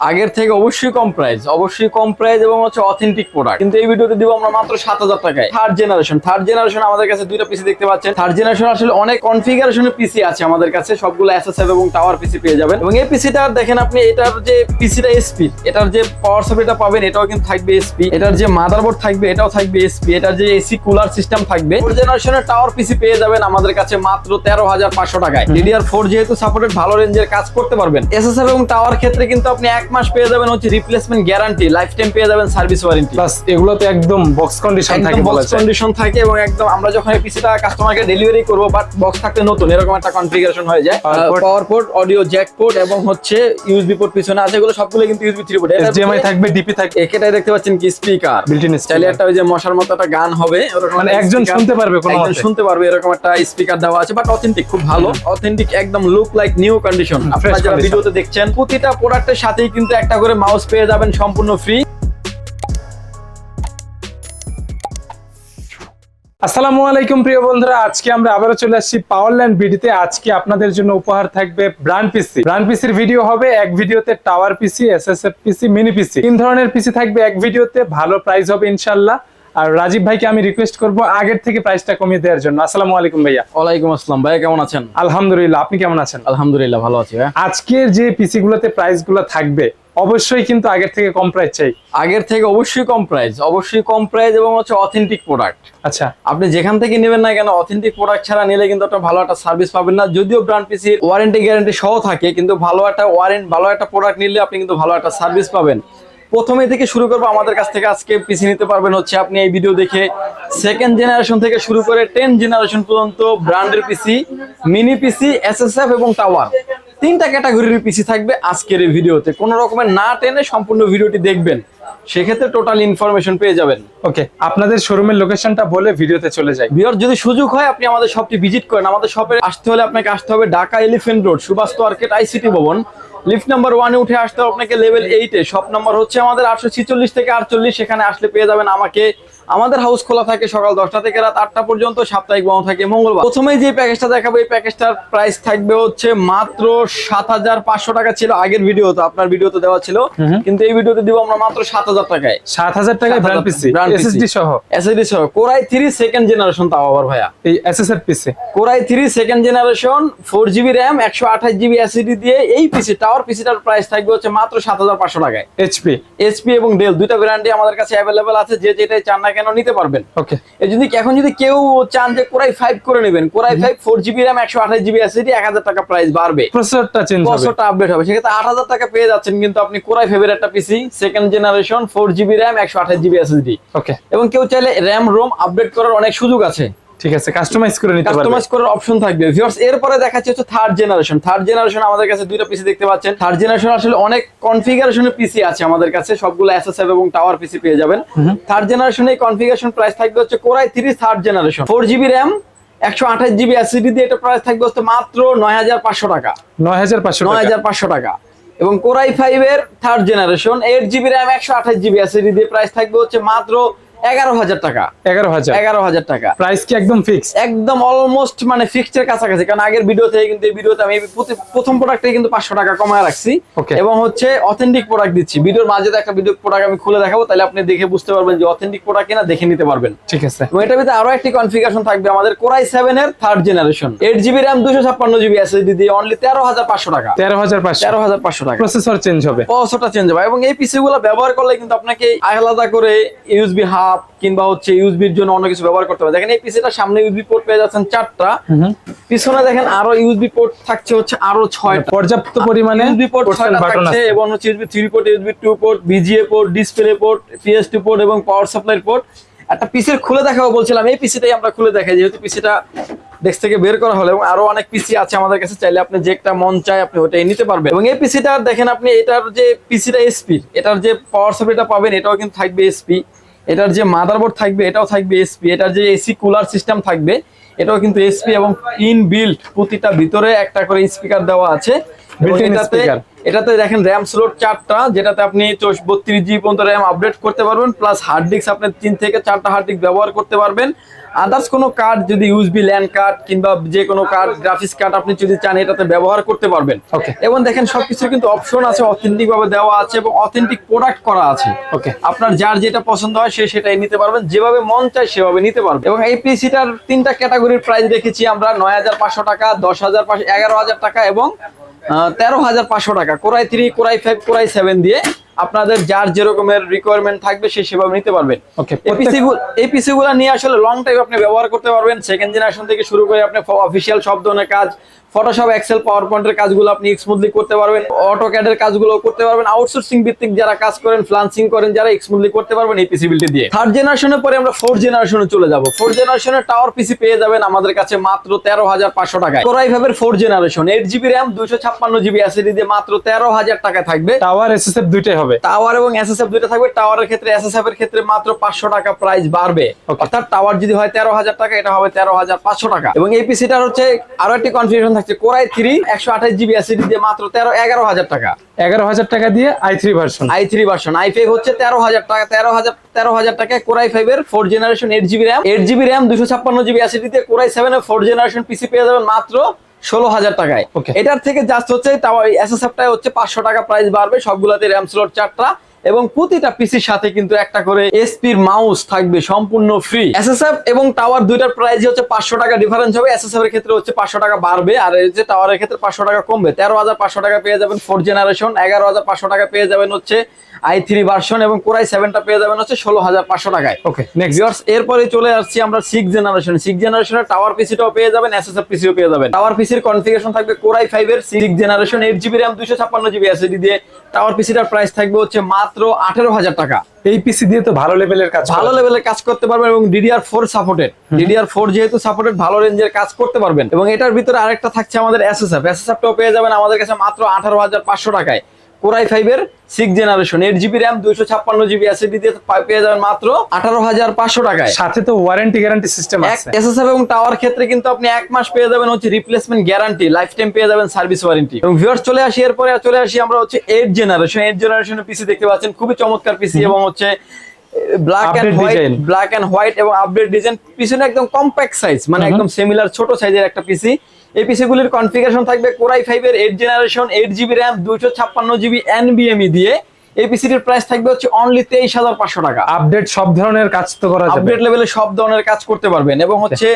আগের থেকে অবশ্যই কম প্রাইস অবশ্যই কম প্রাইস এবং হচ্ছে অথেন্টিক প্রোডাক্ট কিন্তু এই ভিডিওতে দিব আমরা মাত্র সাত হাজার টাকায়। থার্ড জেনারেশন থার্ড জেনারেশন আমাদের কাছে দুইটা পিসি দেখতে পাচ্ছেন। থার্ড জেনারেশন আসলে অনেক কনফিগারেশনের পিসি আছে আমাদের কাছে, সবগুলো এসএসএফ এবং টাওয়ার পিসি পেয়ে যাবেন। এবং এই পিসিটা দেখেন আপনি, এটার যে পিসিটা এসপি এটার যে পাওয়ার সাপ্লাইটা পাবেন, এটাও কিন্তু থাকবে এসপি এটার যে মাদারবোর্ড থাকবে, এটাও থাকবে এসপি এটার যে এসি কুলার সিস্টেম থাকবে। ফোর জেনারেশনের টাওয়ার পিসি পেয়ে যাবেন আমাদের কাছে মাত্র তেরো হাজার পাঁচশো টাকায়। ডিডিআর ফোর যেহেতু সাপোর্টেড ভালো রেঞ্জের কাজ করতে পারবেন। এসএসএফ এবং টাওয়ার ক্ষেত্রে কিন্তু আপনি এক মাস পেয়ে যাবেন হচ্ছে রিপ্লেসমেন্ট গ্যারান্টি লাইফ টাইম পেয়ে যাবেন সার্ভিস ওয়ারেন্টি প্লাস এগুলো তো একদম বক্স কন্ডিশন থাকে বলা বক্স কন্ডিশন থাকে এবং একদম আমরা যখন এই পিসিটা কাস্টমারকে ডেলিভারি করব বাট বক্স থাকতে নতুন এরকম একটা কনফিগারেশন হয়ে যায়। Power port audio jack port এবং হচ্ছে ইউএসবি পোর্ট পিছনে আছে এগুলো সবগুলো কিন্তু ইউএসবি থ্রি পোর্ট HDMI থাকবে ডিপি থাকবে। একেটাই দেখতে পাচ্ছেন কি স্পিকার Built-in চাইলে speaker। একটা ওই যে মশার মতো একটা গান হবে মানে একজন শুনতে পারবে কোনো একজন শুনতে পারবে এরকম একটা স্পিকার দেওয়া আছে বাট অথেন্টিক খুব ভালো। অথেন্টিক একদম লুক লাইক নিউ কন্ডিশন আপনারা যারা ভিডিওতে দেখছেন প্রতিটা প্রোডাক্টের সাথেই কিন্তু একটা করে মাউস পেয়ে যাবেন সম্পূর্ণ ফ্রি আসসালামু আলাইকুম প্রিয় বন্ধুরা, আজকে আমরা আবারও চলে আসছি পাওয়ারল্যান্ড ভিডিওতে আজকে আপনাদের জন্য উপহার থাকবে ব্র্যান্ড পিসি ব্র্যান্ড পিসির ভিডিও হবে এক ভিডিওতে tower PC SSF PC mini PC তিন ধরনের পিসি থাকবে এক ভিডিওতে ভালো প্রাইস হবে ইনশাল্লাহ। আর রাজীব ভাইকে আমি রিকোয়েস্ট করব আগের থেকে প্রাইসটা কমিয়ে দেওয়ার জন্য। আসসালামু আলাইকুম ভাইয়া। ওয়ালাইকুম আসসালাম। ভাইয়া কেমন আছেন? আলহামদুলিল্লাহ আপনি কেমন আছেন? আলহামদুলিল্লাহ ভালো আছি আজকের যে পিসি গুলোতে প্রাইসগুলো থাকবে অবশ্যই কিন্তু আগের থেকে কম প্রাইস চাই। আগের থেকে অবশ্যই কম প্রাইস অবশ্যই কম প্রাইস এবং হচ্ছে অথেন্টিক প্রোডাক্ট আচ্ছা। আপনি যেখান থেকে নেবেন না কেন অথেন্টিক প্রোডাক্ট ছাড়া নিলে কিন্তু একটা ভালো একটা সার্ভিস পাবেন না। যদিও ব্র্যান্ড পিসির ওয়ারেন্টি গ্যারান্টি সহ থাকে কিন্তু ভালো একটা ওয়ারেন্ট ভালো একটা প্রোডাক্ট নিলে আপনি কিন্তু ভালো একটা সার্ভিস পাবেন। প্রথমে থেকে শুরু করব আমাদের কাছ থেকে আজকে পিসি নিতে পারবেন হচ্ছে আপনি এই ভিডিও দেখে। সেকেন্ড জেনারেশন থেকে শুরু করে টেন জেনারেশন পর্যন্ত ব্র্যান্ডের পিসি মিনি পিসি এসএসএফ এবং টাওয়ার তিনটা ক্যাটাগরির পিসি থাকবে আজকের এই ভিডিওতে কোনো রকমের না টেনে সম্পূর্ণ ভিডিওটি দেখবেন। সেক্ষেত্রে টোটাল ইনফরমেশন পেয়ে যাবেন। ওকে আপনাদের শোরুমের লোকেশনটা বলে ভিডিওতে চলে যাই। বিয়ার যদি সুযোগ হয় আপনি আমাদের শপটি ভিজিট করেন। আমাদের শপে আসতে হলে আপনাকে আসতে হবে Dhaka Elephant Road Subhash market ICT ভবন। লিফট নাম্বার ওয়ানে উঠে আসতে হবে। আপনাকে লেভেল এইটে শপ নাম্বার হচ্ছে আমাদের আটশো ছিচল্লিশ থেকে আটচল্লিশ। সেখানে আসলে পেয়ে যাবেন আমাকে। আমাদের হাউস খোলা থাকে সকাল দশটা থেকে রাত আটটা পর্যন্ত সাপ্তাহিক বন্ধ থাকে মঙ্গলবার। প্রথমেই যে প্যাকেজটা দেখাবো এই প্যাকেজটার প্রাইস থাকবে হচ্ছে মাত্র সাত হাজার পাঁচশো টাকা ছিল। আগের ভিডিওতে আপনার ভিডিওতে দেওয়া ছিল। কিন্তু এই ভিডিওতে দিব আমরা মাত্র সাত হাজার টাকায়। সাত হাজার টাকায় ব্র্যান্ড পিসি এসএসডি সহ? এসএসডি সহ। Core i three second generation তাও আবার ভাইয়া। এই SSF PC core i three second generation four GB RAM একশো আঠাশ জিবি এসিডি দিয়ে এই পিসি টাওয়ার পিসিটার প্রাইস থাকবে হচ্ছে মাত্র সাত হাজার পাঁচশো টাকায়। এইচপি এইচপি এবং ডেল দুইটা ব্র্যান্ডই আমাদের কাছে অ্যাভেলেবেল আছে যে যেটাই চান না কেন নিতে পারবেন। ওকে যদি এখন যদি কেউ চান যে কোরাই ফাইভ করে নেবেন core i five four GB RAM একশো আঠাশ জিবি এসিডি এক হাজার টাকা প্রাইস বাড়বে। প্রসেসরটা চেঞ্জ হবে। বছরটা আপডেট হবে। সেক্ষেত্রে আট হাজার টাকা পেয়ে যাচ্ছেন কিন্তু আপনি কোরাই ফাইভের একটা PC second generation four GB RAM একশো আঠাশ জিবি এসএসডি ওকে এবং কেউ চাইলে র্যাম রোম আপডেট করার অনেক সুযোগ আছে। ঠিক আছে কাস্টমাইজ করে নিতে পারবে। কাস্টমাইজ করার অপশন থাকবে। ভিউয়ার্স এরপরে দেখাচ্ছি হচ্ছে থার্ড জেনারেশন থার্ড জেনারেশন আমাদের কাছে দুইটা পিসি দেখতে পাচ্ছেন। থার্ড জেনারেশন আসলে অনেক কনফিগারেশনের পিসি আছে আমাদের কাছে। সবগুলো এসএসএফ এবং টাওয়ার পিসি পেয়ে যাবেন। থার্ড জেনারেশন কনফিগারেশন প্রাইস থাকবে হচ্ছে কোরাই থ্রি থার্ড জেনারেশন একশো আঠাশ জিবি এসিডি দিয়ে এটা প্রাইস থাকবে হচ্ছে মাত্র নয় হাজার পাঁচশো টাকা। নয় হাজার পাঁচশো নয় হাজার পাঁচশো টাকা। এবং কোরাই ফাইভ এর third generation eight GB RAM একশো আঠাশ জিবি এসিডি দিয়ে প্রাইস থাকবে হচ্ছে মাত্র এগারো হাজার টাকা। এগারো হাজার। এগারো হাজার টাকা। প্রাইস কি একদম ফিক্স একদম অলমোস্ট মানে ফিক্সড কাছাকাছি। কারণ আগের ভিডিও থেকে কিন্তু এই ভিডিওতে আমি প্রথম প্রোডাক্টে কিন্তু পাঁচশো টাকা কমায় রাখছি। এবং হচ্ছে অথেন্টিক প্রোডাক্ট দিচ্ছি। ভিডিওর মাঝে তো একটা ভিডিও প্রোডাক্ট আমি খুলে দেখাবো তাহলে আপনি দেখে বুঝতে পারবেন যে অথেন্টিক প্রোডাক্ট কিনা দেখে নিতে পারবেন। ঠিক আছে। এবং এটার ভিতরে আরও একটি কনফিগারেশন থাকবে আমাদের কোরাই সেভেন এর third generation eight GB RAM দুশো ছাপ্পান্ন জিবি এসএসডি দিয়ে অনলি তেরো হাজার পাঁচশো টাকা। তেরো হাজার পাঁচশো। তেরো হাজার পাঁচশো টাকা। প্রসেসর চেঞ্জ হবে। পছটা চেঞ্জ হবে। এবং এই পিসি গুলো ব্যবহার করলে কিন্তু আপনাকে আলাদা করে ইউএসবি হাব কিংবা হচ্ছে ইউএসবির জন্য অন্য কিছু ব্যবহার করতে হবে। দেখেন এই পিসিটা সামনে ইউএসবি পোর্ট পেয়ে যাচ্ছেন চারটা। পিছনে দেখেন আরও ইউএসবি পোর্ট থাকছে হচ্ছে আরও ছয়টা। পর্যাপ্ত পরিমাণে ইউএসবি পোর্ট ছয়টা থাকছে এবং হচ্ছে USB three port USB two port VGA port display port PS two port এবং পাওয়ার সাপ্লাই পোর্ট একটা পিসির খুলে দেখাবো বলছিলাম এই পিসিটাই আমরা খুলে দেখাই। যেহেতু পিসিটা ডেস্ক থেকে বের করা হলো এবং আরও অনেক পিসি আছে আমাদের কাছে চাইলে আপনি যে একটা মন চায় আপনি ওটাই নিতে পারবেন। এবং এই পিসিটা দেখেন আপনি এটার যে পিসিটা এসপি এটার যে পাওয়ার সাপ্লাইটা পাবেন এটাও কিন্তু থাকবে এসপি এটার যে মাদারবোর্ড থাকবে এটাও থাকবে এসপি এটার যে এসি কুলার সিস্টেম থাকবে এটাও কিন্তু এসপি এবং ইন বিল্ড প্রতিটা ভিতরে একটা করে স্পিকার দেওয়া আছে। এটাতে দেখেন র্যাম স্লোট চারটা যেটাতে আপনি বত্রিশ জিবি পর্যন্ত র্যাম আপডেট করতে পারবেন প্লাস হার্ড ডিস্ক আপনি তিন থেকে চারটা হার্ড ডিস্ক ব্যবহার করতে পারবেন। আদার্স কোনো কার্ড যদি ইউএসবি ল্যান্ড কার্ড কিংবা যে কোনো কার্ড গ্রাফিক্স কার্ড আপনি যদি চান এটাতে ব্যবহার করতে পারবেন. এবং দেখেন সবকিছু কিন্তু অপশন আছে অথেন্টিক ভাবে দেওয়া আছে এবং অথেন্টিক প্রোডাক্ট করা আছে। ওকে আপনার যার যেটা পছন্দ হয় সে সেটাই নিতে পারবেন যেভাবে মন চায় সেভাবে নিতে পারবেন। এবং এই পিসিটার তিনটা ক্যাটাগরির প্রাইস রেখেছি আমরা নয় হাজার পাঁচশো টাকা দশ হাজার পাঁচশো এগারো হাজার টাকা এবং তেরো হাজার পাঁচশো টাকা। Core i three core i five core i seven দিয়ে আপনাদের যার যে রকমের রিকোয়ারমেন্ট থাকবে সে সেভাবে নিতে পারবেন এই পিসি গুলো নিয়ে আসলে লং টাইম আপনি ব্যবহার করতে পারবেন। সেকেন্ড জেনারেশন থেকে শুরু করে আপনি অফিসিয়াল সব ধরনের কাজ ফটোশপ এক্সেল পাওয়ার পয়েন্টের কাজগুলো আপনি স্মুথলি করতে পারবেন। অটো ক্যাডের কাজগুলো করতে পারবেন। আউটসোর্সিং ভিত্তিক যারা কাজ করেন ফ্লান্সিং করেন যারা স্মুথলি করতে পারবেন এই পিসিবিলিটি দিয়ে। থার্ড জেনারেশনের পরে আমরা ফোর্থ জেনারেশনে চলে যাব। ফোর্থ জেনারেশনের টাওয়ার পিসি পেয়ে যাবেন আমাদের কাছে মাত্র তেরো হাজার পাঁচশো টাকায়। কোরাই ফাইভের fourth generation eight GB RAM দুইশো ছাপ্পান্ন জিবি অ্যাসিডি দিয়ে মাত্র তেরো হাজার টাকা থাকবে। টাওয়ার এসএসএফ দুইটাই হবে। টাওয়ার এবং এসএসএফ দুইটা থাকবে। টাওয়ারের ক্ষেত্রে এসএসএফ এর ক্ষেত্রে মাত্র পাঁচশো টাকা প্রাইস বাড়বে। অর্থাৎ টাওয়ার যদি হয় তেরো হাজার টাকা এটা হবে তেরো হাজার পাঁচশো টাকা। এবং এই পিসিটার হচ্ছে আরও একটি কনফিগারেশন থাকছে কোরাই থ্রি একশো আঠাশ জিবি এসিডি দিয়ে মাত্র তেরো এগারো হাজার টাকা। এগারো হাজার টাকা দিয়ে I three version I three version I five হচ্ছে তেরো হাজার টাকা তেরো হাজার তেরো হাজার টাকায় কোরাই ফাইভ এর four generation eight GB RAM eight GB RAM দুশো ছাপ্পান্ন জিবি এসিডি দিয়ে কোরাই সেভেন এর ফোর জেনারেশন পিসি পেয়ে যাবেন মাত্র ষোলো হাজার টাকায়. এটার থেকে জাস্ট হচ্ছে এসএসএফটাই হচ্ছে পাঁচশো টাকা প্রাইস বাড়বে। সবগুলাতে র্যাম স্লট চারটা। এবং প্রতিটা পিসির সাথে কিন্তু একটা করে এসপির মাউস থাকবে সম্পূর্ণ ফ্রি এসএসএফ এবং টাওয়ার দুইটার প্রাইস হচ্ছে পাঁচশো টাকা ডিফারেন্স হবে। এসএসএফ এর ক্ষেত্রে হচ্ছে পাঁচশো টাকা বাড়বে। আর এই যে টাওয়ারের ক্ষেত্রে পাঁচশো টাকা কমবে। তেরো হাজার পাঁচশো টাকা পেয়ে যাবেন ফোর জেনারেশন এগারো হাজার পাঁচশো টাকা পেয়ে যাবেন হচ্ছে আই থ্রি ভার্সন এবং কোরাই সেভেনটা পেয়ে যাবেন হচ্ছে ষোলো হাজার পাঁচশো টাকায়। ওকে নেক্সট ভিউয়ার্স এরপরে চলে আসছি আমরা সিক্স জেনারেশন সিক্স জেনারেশনের টাওয়ার পিসিটাও পেয়ে যাবেন এসএসএফ পিসিও পেয়ে যাবেন। টাওয়ার পিসির কনফিগারেশন থাকবে কোরাই ফাইভ এর six generation eight GB RAM দুশো ছাপ্পান্ন জিবি এসএসডি দিয়ে টাওয়ার পিসিটার প্রাইস থাকবে হচ্ছে মাত্র আঠেরো হাজার টাকা। এই পিসি দিয়ে তো ভালো লেভেলের কাজ ভালো লেভেলের কাজ করতে পারবেন এবং DDR four supported DDR four যেহেতু সাপোর্টেড ভালো রেঞ্জের কাজ করতে পারবেন। এবং এটার ভিতরে আরেকটা থাকছে আমাদের এসএসএফ এসএসএফটাও পেয়ে যাবেন আমাদের কাছে মাত্র আঠারো হাজার পাঁচশো টাকায়। কোরাই ফাইভ এর six generation eight GB RAM দুইশো ছাপ্পান্ন জিবি এসএসডি দিয়ে পেয়ে যাবেন মাত্র আঠারো হাজার পাঁচশো টাকায়। সাথে তো ওয়ারেন্টি গ্যারান্টি সিস্টেম আছে। এসএসএফ এবং টাওয়ার ক্ষেত্রে কিন্তু আপনি এক মাস পেয়ে যাবেন হচ্ছে রিপ্লেসমেন্ট গ্যারান্টি লাইফ টাইম পেয়ে যাবেন সার্ভিস ওয়ারেন্টি এবং ভিউয়ার্স চলে আসি এরপরে চলে আসি আমরা হচ্ছে এইট জেনারেশন এইট জেনারেশনের পিসি দেখতে পাচ্ছেন খুবই চমৎকার পিসি এবং হচ্ছে black and white black and white এবং আপডেট ডিজাইন পিছনে একদম কম্প্যাক্ট সাইজ মানে একদম সিমিলার ছোট সাইজের একটা পিসি এই পিসিগুলির কনফিগারেশন থাকবে কোরাই ফাইভের eight generation eight GB RAM দুইশো ছাপ্পান্ন জিবি এনবিএমই দিয়ে। এই পিসিটির প্রাইস থাকবে হচ্ছে অনলি তেইশ হাজার পাঁচশো টাকা। আপডেট সব ধরনের কাজ তো করা যাবে। আপডেট লেভেলে সব ধরনের কাজ করতে পারবেন এবং হচ্ছে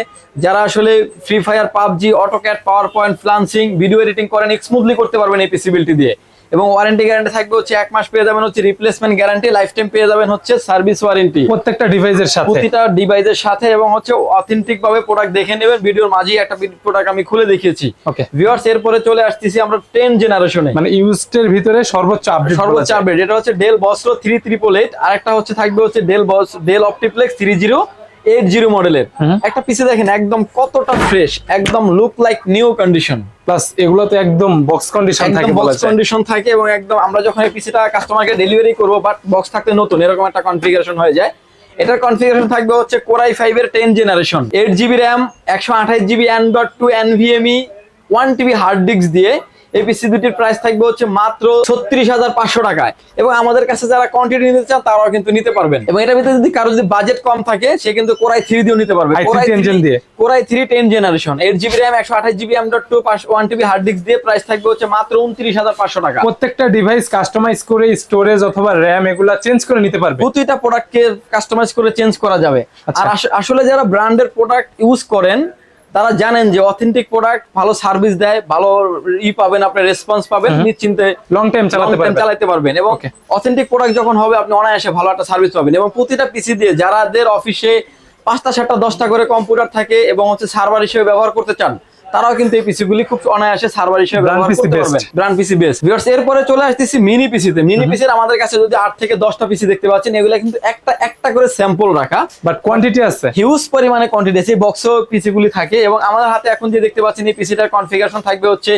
যারা আসলে Free Fire PUBG AutoCAD PowerPoint freelancing video editing করেন স্মুথলি করতে পারবেন এই পিসিবিলিটি দিয়ে। এবং ওয়ারেন্টি গ্যারান্টি থাকবে হচ্ছে এক মাস পেয়ে যাবেন হচ্ছে রিপ্লেসমেন্ট গ্যারান্টি লাইফ টাইম পেয়ে যাবেন হচ্ছে সার্ভিস ওয়ারেন্টি প্রত্যেকটা ডিভাইসের সাথে। প্রতিটা ডিভাইসের সাথে এবং হচ্ছে অথেন্টিক ভাবে প্রোডাক্ট দেখে নেবেন। ভিডিওর মাঝেই একটা প্রোডাক্ট আমি খুলে দেখিয়েছি। ওকে ভিউয়ার্স এরপরে চলে আসতেছি আমরা টেন জেনারেশনে মানে ইউজড এর ভিতরে সর্বোচ্চ আপডেট সর্বোচ্চ আপডেট এটা হচ্ছে ডেল বস্ত্র থ্রি ট্রিপল এইট আর একটা হচ্ছে থাকবে হচ্ছে Dell boss Dell OptiPlex three zero eight zero মডেলের একটা পিসে দেখেন একদম কতটা ফ্রেশ একদম look like new condition plus এগুলো তো একদম বক্স কন্ডিশন থাকে বক্স কন্ডিশন থাকে এবং একদম আমরা যখন এই পিসিটা কাস্টমারকে ডেলিভারি করব বাট বক্স থাকতে নতুন এরকম একটা কনফিগারেশন হয়ে যায়। এটার কনফিগারেশন থাকবে হচ্ছে কোরাই ফাইভ এর ten generation eight GB RAM একশো আঠাশ GB and dot two NVMe one TB hard disk দিয়ে এই পিসি দুটির প্রাইস থাকবে হচ্ছে মাত্র ছত্রিশ হাজার পাঁচশো টাকায়। এবং আমাদের কাছে যারা কোয়ান্টিটি নিতে চান তারাও কিন্তু নিতে পারবেন। এবং এটার ভিতরে যদি কারও যদি বাজেট কম থাকে সে কিন্তু কোরাই থ্রি দিয়েও নিতে পারবে। i3 কোরাই engine দিয়ে। Core i three ten generation eight GB RAM একশো আঠাশ GB M dot two one TB hard disk দিয়ে প্রাইস থাকবে হচ্ছে মাত্র উনত্রিশ হাজার পাঁচশো টাকা। প্রত্যেকটা ডিভাইস কাস্টমাইজ করে স্টোরেজ অথবা র্যাম এগুলা চেঞ্জ করে নিতে পারবে। প্রতিটা প্রোডাক্টকে কাস্টমাইজ করে চেঞ্জ করা যাবে। আচ্ছা। আর আসলে যারা ব্র্যান্ডের প্রোডাক্ট ইউজ করেন তারা জানেন যে অথেন্টিক প্রোডাক্ট ভালো সার্ভিস দেয় ভালো ই পাবেন আপনি রেসপন্স পাবেন নিশ্চিন্তে লং টাইম চালাতে পারবেন চালাতে পারবেন এবং. অথেন্টিক প্রোডাক্ট যখন হবে আপনি অনায়াসে ভালো একটা সার্ভিস পাবেন এবং প্রতিটা পিসি দিয়ে যারাদের অফিসে পাঁচটা সাতটা দশটা করে কম্পিউটার থাকে এবং হচ্ছে সার্ভার হিসেবে ব্যবহার করতে চান তারাও কিন্তু এই পিসি গুলি খুব অনায়াসে সার্ভার হিসেবে Brand ব্যবহার করতে পারবেন ব্র্যান্ড পিসি বেস্ট ভিউয়ার্স এরপরে চলে আসতেছি মিনি পিসিতে মিনি পিসির আমাদের কাছে যদি আট থেকে দশটা পিসি দেখতে পাচ্ছেন এগুলা কিন্তু একটা একটা করে স্যাম্পল রাখা। বাট কোয়ান্টিটি আছে। হিউজ পরিমাণে কোয়ান্টিটি আছে। বক্স পিসি গুলি থাকে এবং আমাদের হাতে এখন যে দেখতে পাচ্ছেন এই পিসিটার কনফিগারেশন থাকবে হচ্ছে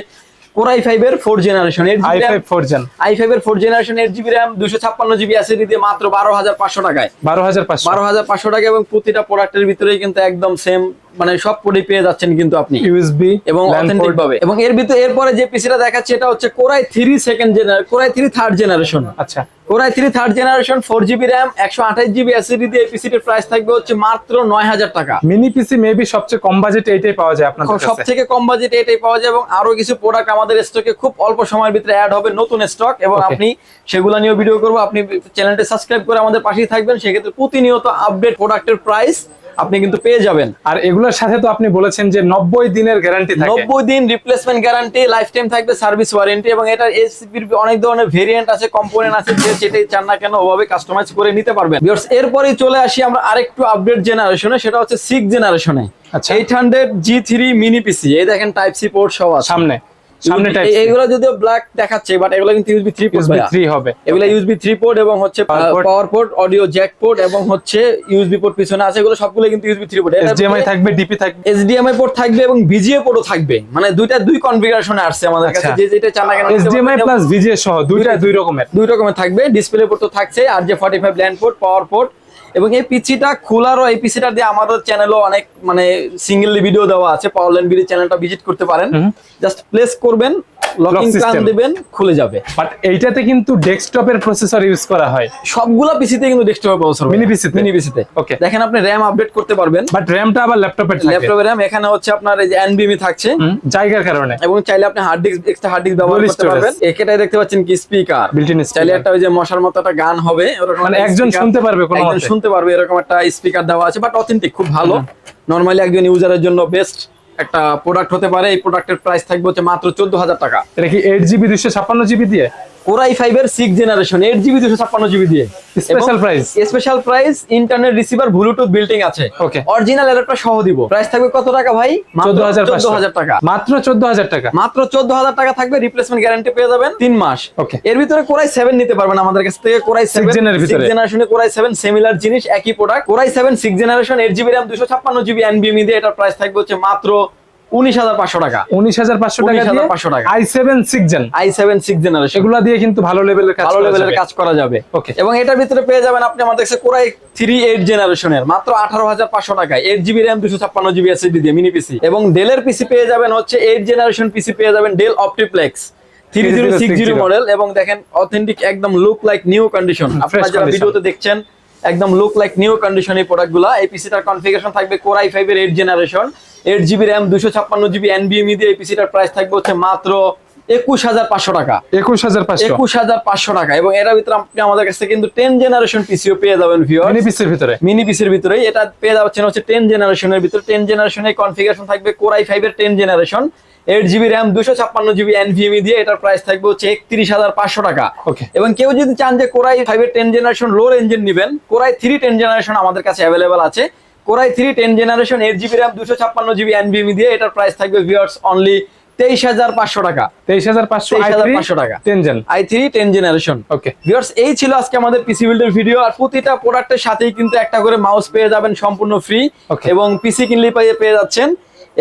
কোরাই ফাইভ এর ফোর জেনারেশন এর I five four gen I five এর four generation eight GB RAM দুশো ছাপ্পান্ন জিবি অ্যাসিডি দিয়ে মাত্র বারো হাজার পাঁচশো টাকায়। বারো হাজার পাঁচশো। বারো হাজার পাঁচশো টাকা এবং প্রতিটা প্রোডাক্টের ভিতরেই কিন্তু একদম সেম মানে সব পেয়ে যাচ্ছেন কিন্তু আপনি। ইউএসবি এবং অথেন্টিক ভাবে। এবং এর ভিতরে এরপরে যে পিসিটা দেখাচ্ছে এটা হচ্ছে core i three second generation core i three third generation আচ্ছা। Core i three third generation four GB RAM একশো আঠাশ জিবি এসিডি দিয়ে পিসিটির প্রাইস থাকবে হচ্ছে মাত্র নয় হাজার টাকা। মিনি পিসি মেবি সবচেয়ে কম বাজেটে এইটাই পাওয়া যায় আপনার সব থেকে কম বাজেটে এটাই পাওয়া যায় এবং আরও কিছু প্রোডাক্ট আমাদের স্টকে খুব অল্প সময়ের ভিতরে অ্যাড হবে নতুন স্টক এবং আপনি সেগুলো নিয়েও ভিডিও করব। আপনি চ্যানেলটি সাবস্ক্রাইব করে আমাদের পাশেই থাকবেন। সেক্ষেত্রে প্রতিনিয়ত আপডেট প্রোডাক্টের প্রাইস আপনি কিন্তু পেয়ে যাবেন। আর এগুলোর সাথে তো আপনি বলেছেন যে নব্বই দিনের গ্যারান্টি থাকে। নব্বই দিন রিপ্লেসমেন্ট গ্যারান্টি লাইফ টাইম থাকবে সার্ভিস ওয়ারেন্টি এবং এটা এসিপির অনেক ধরনের ভেরিয়েন্ট আছে কম্পোনেন্ট আছে যে যেটাই চান না কেন ওভাবে কাস্টমাইজ করে নিতে পারবেন। এরপরেই চলে আসি আমরা আরেকটু আপডেট জেনারেশনে সেটা হচ্ছে সিক্স জেনারেশনে আচ্ছা। Eight hundred G three mini PC এই দেখেন টাইপ সি পোর্ট সব সামনে। সামনে টাইপ এইগুলো যদিও ব্ল্যাক দেখাচ্ছে বাট এগুলো কিন্তু USB three port USB three হবে। এগুলো ইউএসবি থ্রি পোর্ট এবং হচ্ছে power port audio jack port এবং হচ্ছে ইউএসবি পোর্ট পিছনে আছে এগুলো সবগুলো কিন্তু ইউএসবি থ্রি পোর্ট এইচডিএমআই থাকবে ডিপি থাকবে। এইচডিএমআই পোর্ট থাকবে এবং ভিজিএ পোর্টও থাকবে। মানে দুইটা দুই কনফিগারেশনে আসছে আমাদের কাছে আচ্ছা। যে যেটা চান কেন এইচডিএমআই প্লাস ভিজিএ সহ দুইটা দুই রকমের। দুই রকমের থাকবে। ডিসপ্লে পোর্ট তো থাকছে আর যে forty five LAN port power port এবং এই পিসিটা খোলারও এই পিসিটা দিয়ে আমাদের চ্যানেলও অনেক মানে সিঙ্গেল ভিডিও দেওয়া আছে। পাওয়ার ল্যান্ড ভিডিও চ্যানেলটা ভিজিট করতে পারেন। জাস্ট প্লেস করবেন। লকিং প্ল্যান দিবেন খুলে যাবে। বাট এইটাতে কিন্তু ডেস্কটপের প্রসেসর ইউজ করা হয়। সবগুলা পিসিতে কিন্তু ডেস্কটপে প্রসেসর Mini PC তে? মিনি পিসিতে Okay. দেখেন আপনি র্যাম আপডেট করতে পারবেন। বাট র্যামটা আবার ল্যাপটপের থাকে। ল্যাপটপে র্যাম এখানে হচ্ছে আপনার এই যে এনবিএমই থাকছে। জায়গার কারণে। এবং চাইলে আপনি hard disk extra hard disk ব্যবহার করতে পারবেন। একেটাই দেখতে পাচ্ছেন কি স্পিকার Built-in চাইলে একটা ওই যে মশার মতো একটা গান হবে। মানে একজন শুনতে পারবে কোনো একজন শুনতে পারবে এরকম একটা স্পিকার দেওয়া আছে। বাট অথেন্টিক খুব ভালো। নরমালি একজন ইউজারের জন্য বেস্ট একটা প্রোডাক্ট হতে পারে, এই প্রোডাক্টের প্রাইস থাকবে হচ্ছে মাত্র চোদ্দ হাজার টাকা। এটা কি এইট জিবি দুইশো ছাপ্পান্ন জিবি দিয়ে? কোরাই ফাইভ এর সিক্স জেনারেশন এইট জিবি দুশো ছাপ্পান্ন জিবি দিয়ে। Special price? Special price internet receiver bluetooth building আছে। Okay. অরিজিনাল অ্যাডাপ্টার সহ দিব। প্রাইস থাকবে কত টাকা ভাই? চোদ্দ হাজার টাকা। মাত্র চোদ্দ হাজার টাকা। মাত্র চোদ্দ হাজার টাকা থাকবে রিপ্লেসমেন্ট গ্যারান্টি পেয়ে যাবেন তিন মাস। Okay. এর ভিতরে কোরাই সেভেন নিতে পারবেন আমাদের কাছ থেকে। Core i seven. জেনারেশনে কোরাই সেভেন সিমিলার জিনিস একই product core i seven six generation eight GB RAM দুশো ছাপ্পান্ন জিবি এনবিএমি দিয়ে এটার প্রাইস থাকবে হচ্ছে মাত্র উনিশ হাজার পাঁচশো টাকা। উনিশ হাজার পাঁচশো টাকা দিয়ে 19,500 টাকা। I seven six gen I seven six generation এগুলা দিয়ে কিন্তু ভালো লেভেলের ভালো লেভেলের কাজ করা যাবে। Okay. এবং এটার ভিতরে পেয়ে যাবেন আপনি আমাদের কাছে কোরাই থ্রি এইট জেনারেশনের মাত্র আঠারো হাজার পাঁচশো টাকায়। এইট জিবি র্যাম দুশো ছাপ্পান্ন জিবি এসএসডি দিয়ে মিনি পিসি এবং ডেলের পিসি পেয়ে যাবেন হচ্ছে এইট জেনারেশন পিসি পেয়ে যাবেন Dell OptiPlex three zero six zero 3060 model এবং দেখেন অথেন্টিক একদম লুক লাইক নিউ কন্ডিশন আপনারা যারা ভিডিওতে দেখছেন একদম লুক লাইক নিউ কন্ডিশন এই প্রোডাক্টগুলো এই পিসিটার কনফিগারেশন থাকবে কোর আই ফাইভের eight generation eight GB RAM দুশো ছাপ্পান্ন জিবি এনবিএমই দিয়ে এই পিসিটার প্রাইস থাকবে হচ্ছে মাত্র একুশ হাজার পাঁচশো টাকা। একুশ হাজার পাঁচশো। একুশ হাজার পাঁচশো টাকা। এবং এর ভিতরে আপনি আমাদের কাছে কিন্তু টেন জেনারেশন পিসিও পেয়ে যাবেন মিনি পিসির ভিতরে? মিনি পিসির ভিতরে এটা পেয়ে যাচ্ছেন হচ্ছে টেন জেনারেশনের ভিতরে। টেন জেনারেশনের কনফিগারেশন থাকবে কোরাই ফাইভ এর ten generation eight GB RAM দুশো ছাপ্পান্ন জিবি এনভিএমই দিয়ে এটার প্রাইস থাকবে হচ্ছে একত্রিশ হাজার পাঁচশো টাকা. এবং কেউ যদি চান যে কোরাই ফাইভ এর টেন জেনারেশন লোর ইঞ্জিন নেবেন core i three ten generation আমাদের কাছে অ্যাভেলেবেল আছে। Core i three ten generation eight GB RAM দুশো ছাপ্পান্ন জিবি এনভিএমই দিয়ে এটার প্রাইস থাকবে ভিওর্স অনলি তেইশ হাজার পাঁচশো টাকা। তেইশ হাজার পাঁচশো 23,500 টাকা। Ten gen i three ten generation okay viewers এই ছিল আজকে আমাদের পিসি বিল্ডের ভিডিও আর প্রতিটা প্রোডাক্টের সাথেই কিন্তু একটা করে মাউস পেয়ে যাবেন সম্পূর্ণ ফ্রি এবং পিসি কিনলে পেয়ে পেয়ে যাচ্ছেন।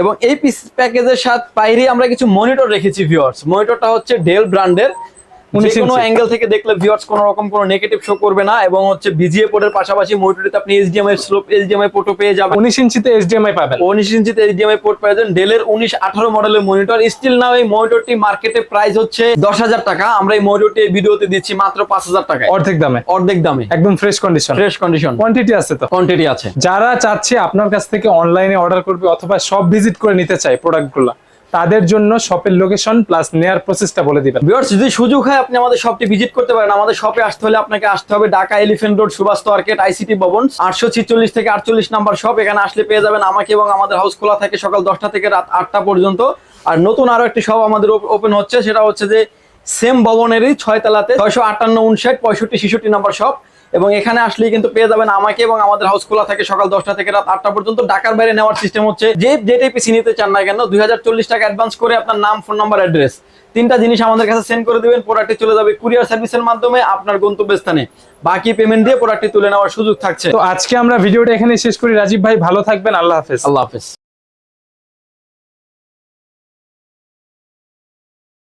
এবং এই পিসি প্যাকেজের সাথে বাইরে আমরা কিছু মনিটর রেখেছি ভিউয়ার্স মনিটরটা হচ্ছে ডেল ব্র্যান্ডের যে 19 কোনো অ্যাঙ্গেল থেকে দেখলে ভিউয়ার্স কোনো রকম কোনো নেগেটিভ শো করবে না এবং হচ্ছে বিজিএ পোর্টের পাশাপাশি মনিটরিতে আপনি এইচডিএমআই স্লোপ এইচডিএমআই পোর্টও পেয়ে যাবেন। উনিশ ইঞ্চিতে এইচডিএমআই পাবেন। উনিশ ইঞ্চিতে এইচডিএমআই পোর্ট পেয়ে যাবেন। ডেলের উনিশ আঠারো মডেলের মনিটর স্টিল নাও এই মনিটরটি মার্কেটে প্রাইস হচ্ছে দশ হাজার টাকা। আমরা এই মনিটরটি ভিডিওতে দিচ্ছি মাত্র পাঁচ হাজার টাকায়। অর্ধেক দামে। অর্ধেক দামে। একদম fresh condition fresh condition quantity আছে তো? কোয়ান্টিটি আছে। যারা চাচ্ছে আপনার কাছ থেকে অনলাইনে অর্ডার করবে অথবা সব ভিজিট করে নিতে চায় প্রোডাক্টগুলো তাদের জন্য শপের লোকেশন প্লাস নেয়ার প্রসেসটা বলে দিবেন। ভিউয়ার্স যদি সুযোগ হয় আপনি আমাদের শপটি ভিজিট করতে পারেন। আমাদের শপে আসতে হলে আপনাকে আসতে হবে Dhaka elephant road Subhash market ICT ভবন আটশো ছিচল্লিশ থেকে আটচল্লিশ নাম্বার শপ এখানে আসলে পেয়ে যাবেন আমাকে এবং আমাদের হাউস খোলা থাকে সকাল দশটা থেকে রাত আটটা পর্যন্ত। আর নতুন আরও একটি শপ আমাদের ওপেন হচ্ছে, সেটা হচ্ছে যে সেম ভবনেরই ছয় তলাতে ছয়শো আটান্ন উনষাট পঁয়ষট্টি ছেষট্টি নাম্বার শপ এবং এখানে আসলে কিন্তু পেয়ে যাবেন আমাকে এবং আমাদের হাউস খোলা থাকে সকাল দশটা থেকে রাত আটটা পর্যন্ত। ঢাকার বাইরে নেওয়ার সিস্টেম হচ্ছে যে যেটাই পিসি নিতে চান না কেন দুই হাজার চল্লিশ টাকা অ্যাডভান্স করে আপনার নাম ফোন নাম্বার অ্যাড্রেস তিনটা জিনিস আমাদের কাছে সেন্ড করে দিবেন প্রোডাক্টটি চলে যাবে কুরিয়ার সার্ভিসের মাধ্যমে আপনার গন্তব্যস্থানে। বাকি পেমেন্ট দিয়ে প্রোডাক্টটি তুলে নেওয়ার সুযোগ থাকছে। তো আজকে আমরা ভিডিওটা এখানে শেষ করি। রাজীব ভাই ভালো থাকবেন। আল্লাহ হাফেজ। আল্লাহ হাফেজ।